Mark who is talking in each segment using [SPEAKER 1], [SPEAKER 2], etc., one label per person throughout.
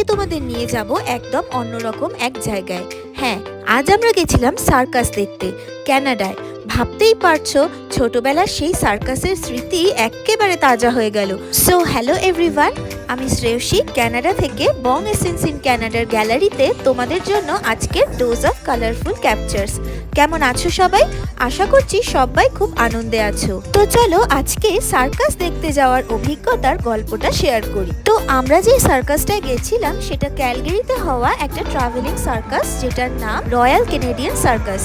[SPEAKER 1] আজকে তোমাদের নিয়ে যাব একদম অন্যরকম এক জায়গায়। হ্যাঁ আজ আমরা গেছিলাম সার্কাস দেখতে, ক্যানাডায়। ভাবতেই পারছ, ছোটবেলার সেই সার্কাসের স্মৃতি একেবারে তাজা হয়ে গেল। সো হ্যালো এভরিওয়ান আমি শ্রেয়সী, ক্যানাডা থেকে বং এসেন্স ইন ক্যানাডার গ্যালারিতে তোমাদের জন্য আজকের ডোজ অফ কালারফুল ক্যাপচার্স কেমন আছো সবাই? আশা করছি সবাই খুব আনন্দে আছো। তো চলো আজকে সার্কাস দেখতে যাওয়ার অভিজ্ঞতার গল্পটা শেয়ার করি। তো আমরা যে সার্কাসটায় গেছিলাম, সেটা ক্যালগেরিতে হওয়া একটা ট্রাভেলিং সার্কাস, যেটার নাম রয়্যাল কেনেডিয়ান সার্কাস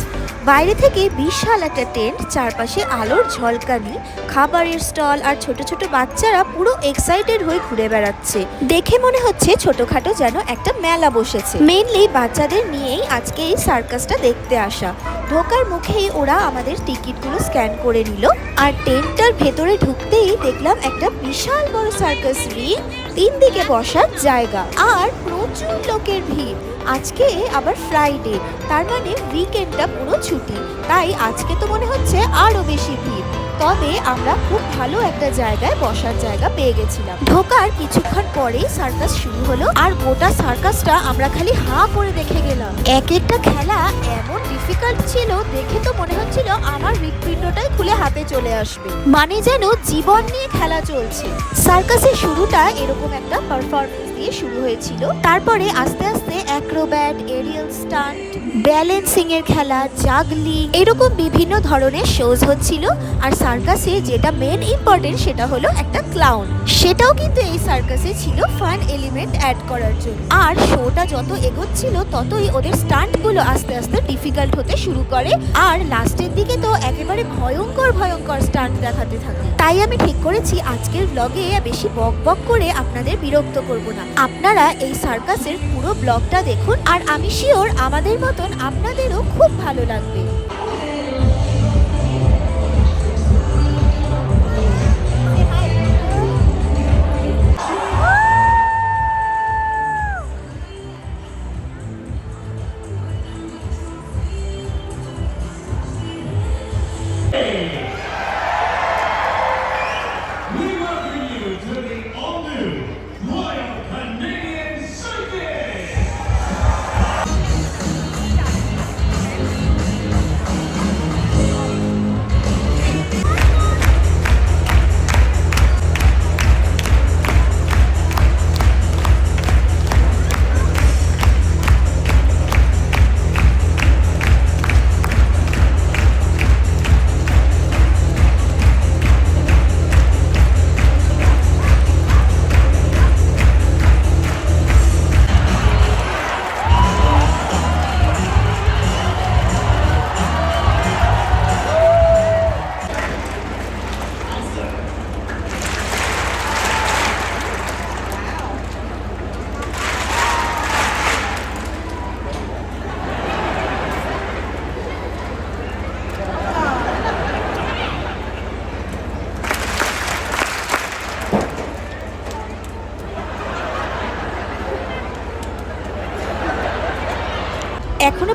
[SPEAKER 1] বাইরে থেকে বিশাল একটা টেন্ট, চারপাশে আলোর ঝলকানি, খাবারের স্টল আর ছোট ছোট বাচ্চারা পুরো এক্সাইটেড হয়ে ঘুরে বেড়াচ্ছে। দেখে মনে হচ্ছে ছোটখাটো যেন একটা মেলা বসেছে। মেনলি বাচ্চাদের নিয়েই আজকে এই সার্কাসটা দেখতে আসা। ঢোকার মুখেই ওরা আমাদের টিকিটগুলো স্ক্যান করে নিল। আর টেন্টটার ভেতরে ঢুকতেই দেখলাম একটা বিশাল বড় সার্কাস রিং তিন দিকে বসার জায়গা। আর প্রচুর লোকের ভিড়। আজকে আবার ফ্রাইডে তার মানে উইকেন্ডটা পুরো ছুটি। তাই আজকে তো মনে হচ্ছে আরও বেশি ভিড়। তবে আমরা খুব ভালো একটা জায়গায় বসার জায়গা পেয়ে গেছিলাম। ঢোকার কিছুক্ষণ পরেই সার্কাস শুরু হলো আর গোটা সার্কাসটা আমরা খালি হা করে দেখে গেলাম। এক একটা খেলা এমন ডিফিকাল্ট ছিল, দেখে তো মনে হচ্ছিল আমার হৃৎপিণ্ডটাই খুলে হাতে চলে আসবে। মানে যেন জীবন নিয়ে খেলা চলছে। সার্কাসের শুরুটা এরকম একটা পারফরমেন্স দিয়ে শুরু হয়েছিল। তারপরে আস্তে আস্তে অ্যাক্রোব্যাট, এরিয়াল স্টান্ট ব্যালেন্সিং এর খেলা, জাগলি, এরকম বিভিন্ন ধরনের শোজ হচ্ছিল। আর সার্কাসে যেটা মেন ইম্পর্টেন্ট সেটা হলো একটা ক্লাউন সেটাও কিন্তু এই সার্কাসে ছিল ফান এলিমেন্ট অ্যাড করার জন্য। আর শোটা যত এগোচ্ছিল, ততই ওদের স্টান্টগুলো আস্তে আস্তে ডিফিকাল্ট হতে শুরু করে। আর লাস্টের দিকে তো একেবারে ভয়ঙ্কর ভয়ঙ্কর স্টান্ট দেখাতে থাকে। তাই আমি ঠিক করেছি, আজকের ব্লগে বেশি বক বক করে আপনাদের বিরক্ত করব না। আপনারা এই সার্কাসের পুরো ব্লগটা দেখুন আর আমি শিওর আমাদের মতন আপনাদেরও খুব ভালো লাগবে।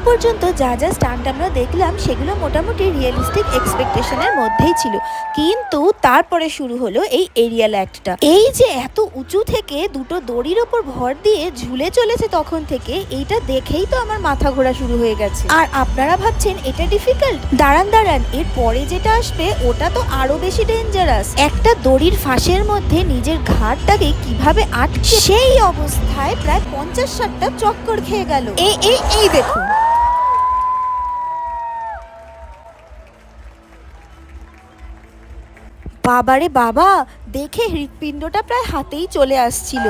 [SPEAKER 1] পর্যন্ত যা যা স্টান্ট আমরা দেখলাম, সেগুলো মোটামুটি রিয়েলিস্টিক এক্সপেকটেশনের মধ্যেই ছিল। কিন্তু তারপরে শুরু হলো এই এরিয়াল অ্যাক্টটা এই যে এত উঁচু থেকে দুটো দড়ির ওপর ভর দিয়ে ঝুলে চলেছে তখন থেকে, এইটা দেখেই তো আমার মাথা ঘোরা শুরু হয়ে গেছে। আর আপনারা ভাবছেন, এটা ডিফিকাল্ট দাঁড়ান দাঁড়ান এর পরে যেটা আসবে, ওটা তো আরও বেশি ডেঞ্জারাস একটা দড়ির ফাঁসের মধ্যে নিজের ঘাটটাকে কীভাবে আটকে সেই অবস্থায় প্রায় পঞ্চাশ ষাটটা চক্কর খেয়ে গেল। এই এই এই দেখুন। বাবারে বাবা, দেখে হৃৎপিণ্ডটা প্রায় হাতেই চলে আসছিল।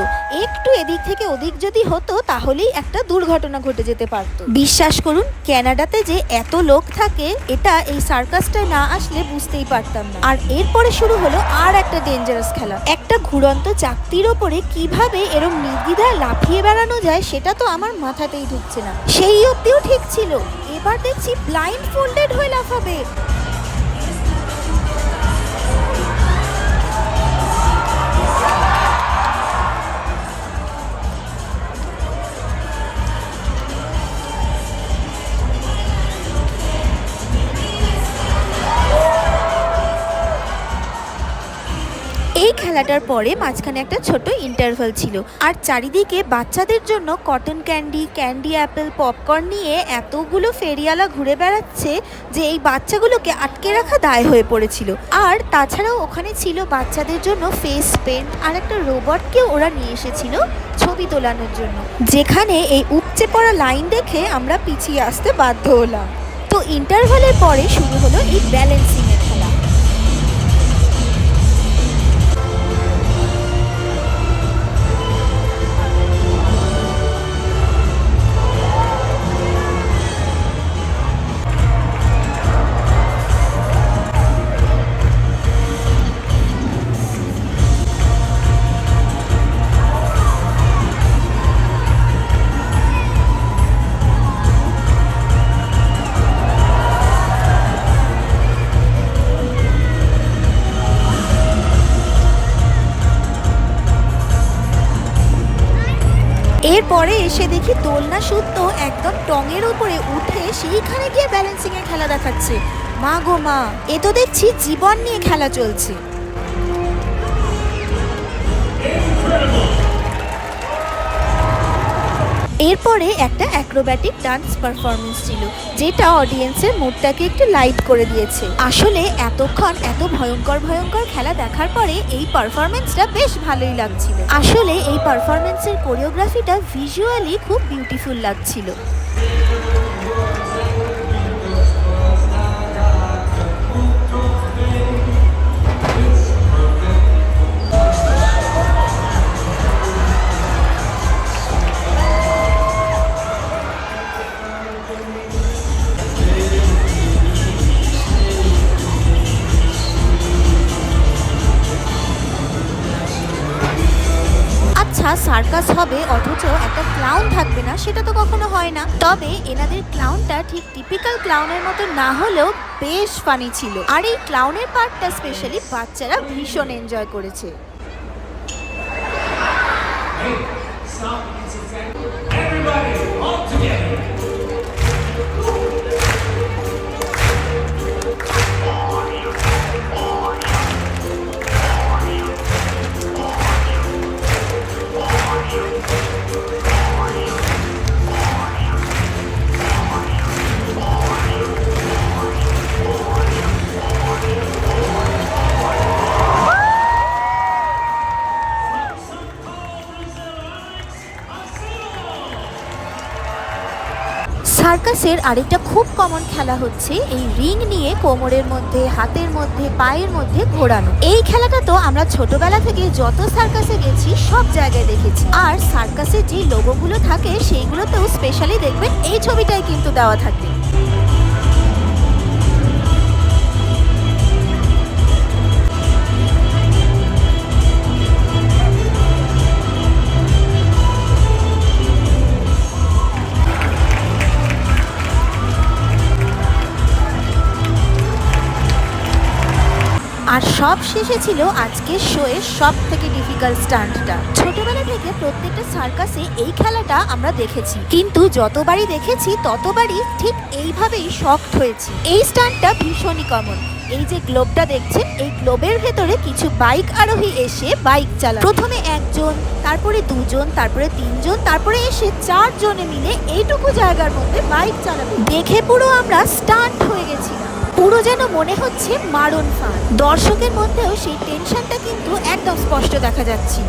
[SPEAKER 1] একটু এদিক থেকে ওদিক যদি হতো, তাহলেই একটা দুর্ঘটনা ঘটে যেতে পারত। বিশ্বাস করুন, ক্যানাডাতে যে এত লোক থাকে, এটা এই সার্কাসটা না আসলে বুঝতেই পারতাম না। আর এরপরে শুরু হলো আর একটা ডেঞ্জারাস খেলা। একটা ঘুরন্ত চাকতির ওপরে কীভাবে এরম নির্দ্বিধায় লাফিয়ে বেড়ানো যায়, সেটা তো আমার মাথাতেই ঢুকছে না। সেই অব্দিও ঠিক ছিল। এবার দেখছি ব্লাইন্ড ফোল্ডেড হয়ে লাফাবে। খেলাটার পরে মাঝখানে একটা ছোট ইন্টারভাল ছিল। আর চারিদিকে বাচ্চাদের জন্য cotton candy candy apple popcorn নিয়ে এতগুলো ফেরিয়ালা ঘুরে বেড়াচ্ছে যে এই বাচ্চাগুলোকে আটকে রাখা দায় হয়ে পড়েছিল। আর তাছাড়াও ওখানে ছিল বাচ্চাদের জন্য ফেস পেন্ট আর একটা রোবটকেও ওরা নিয়ে এসেছিল ছবি তোলানোর জন্য। যেখানে এই উপচে পড়া লাইন দেখে আমরা পিছিয়ে আসতে বাধ্য হলাম। তো ইন্টারভালের পরে শুরু হলো এই ব্যালেন্সিং এসে দেখি দোলনা সুদ্ধ একদম টঙের উপরে উঠে সেইখানে গিয়ে ব্যালেন্সিং এর খেলা দেখাচ্ছে। মা গো মা, এ তো দেখছি জীবন নিয়ে খেলা চলছে। এরপরে একটা অ্যাক্রোব্যাটিক ডান্স পারফরমেন্স ছিল, যেটা অডিয়েন্সের মুডটাকে একটু লাইট করে দিয়েছে। আসলে এতক্ষণ এত ভয়ঙ্কর ভয়ঙ্কর খেলা দেখার পরে এই পারফরমেন্সটা বেশ ভালোই লাগছিল। আসলে এই পারফরমেন্সের কোরিওগ্রাফিটা ভিজুয়ালি খুব বিউটিফুল লাগছিল। সার্কাস হবে অথচ একটা ক্লাউন থাকবে না সেটা তো কখনো হয় না। তবে এনাদের ক্লাউনটা ঠিক টিপিক্যাল ক্লাউনের মতো না হলেও বেশ ফানি ছিল। আর এই ক্লাউনের পার্টটা স্পেশালি বাচ্চারা ভীষণ এনজয় করেছে।
[SPEAKER 2] Everybody, all together.
[SPEAKER 1] সার্কাসের আরেকটা খুব কমন খেলা হচ্ছে এই রিং নিয়ে কোমরের মধ্যে, হাতের মধ্যে, পায়ের মধ্যে ঘোরানো। এই খেলাটা তো আমরা ছোটবেলা থেকে যত সার্কাসে গেছি, সব জায়গায় দেখেছি। আর সার্কাসের যে লোগোগুলো থাকে, সেইগুলোতেও স্পেশালি দেখবেন, এই ছবিটাই কিন্তু দেওয়া থাকে। সব শেষে ছিল আজকের শোয়ের সব থেকে ডিফিকাল্ট স্টান্টটা ছোটবেলা থেকে প্রত্যেকটা সার্কাসে এই খেলাটা আমরা দেখেছি। কিন্তু যতবারই দেখেছি, ততবারই ঠিক এইভাবেই শক্ট হয়েছি। এই স্টান্টটা ভীষণই কমন এই যে গ্লোবটা দেখছেন, এই গ্লোবের ভেতরে কিছু বাইক আরোহী এসে বাইক চালায়। প্রথমে একজন, তারপরে দুজন, তারপরে তিনজন, তারপরে এসে চারজনে মিলে এইটুকু জায়গার মধ্যে বাইক চালাবে। দেখে পুরো আমরা স্টান্ট হয়ে গেছিলাম। পুরো যেন মনে হচ্ছে মারণ ফান দর্শকের মধ্যেও সেই টেনশনটা কিন্তু একদম স্পষ্ট দেখা যাচ্ছিল।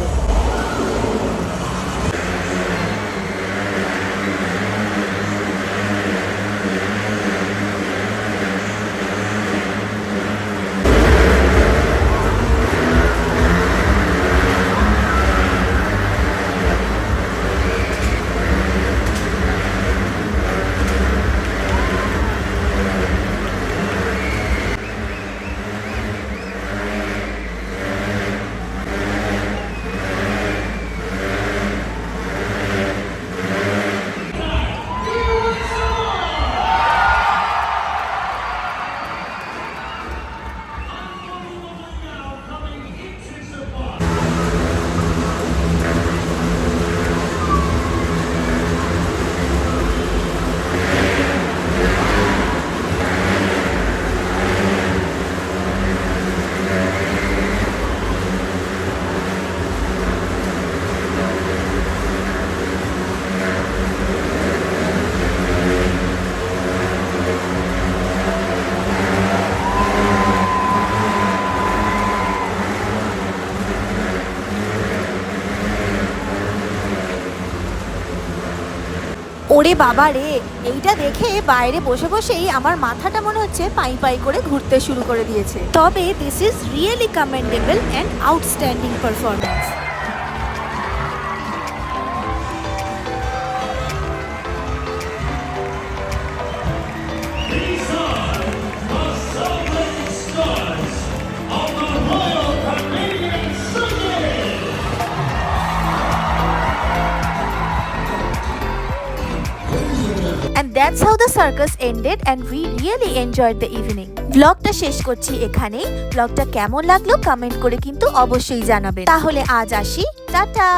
[SPEAKER 1] ওরে বাবা রে, এইটা দেখে বাইরে বসে বসেই আমার মাথাটা মনে হচ্ছে পাই পাই করে ঘুরতে শুরু করে দিয়েছে। তবে this is really commendable and outstanding performance that's how the circus ended and we really enjoyed the evening ব্লগটা শেষ করছি এখানেই। ব্লগটা কেমন লাগল কমেন্ট করে কিন্তু অবশ্যই জানাবেন। তাহলে আজ আসি। টাটা!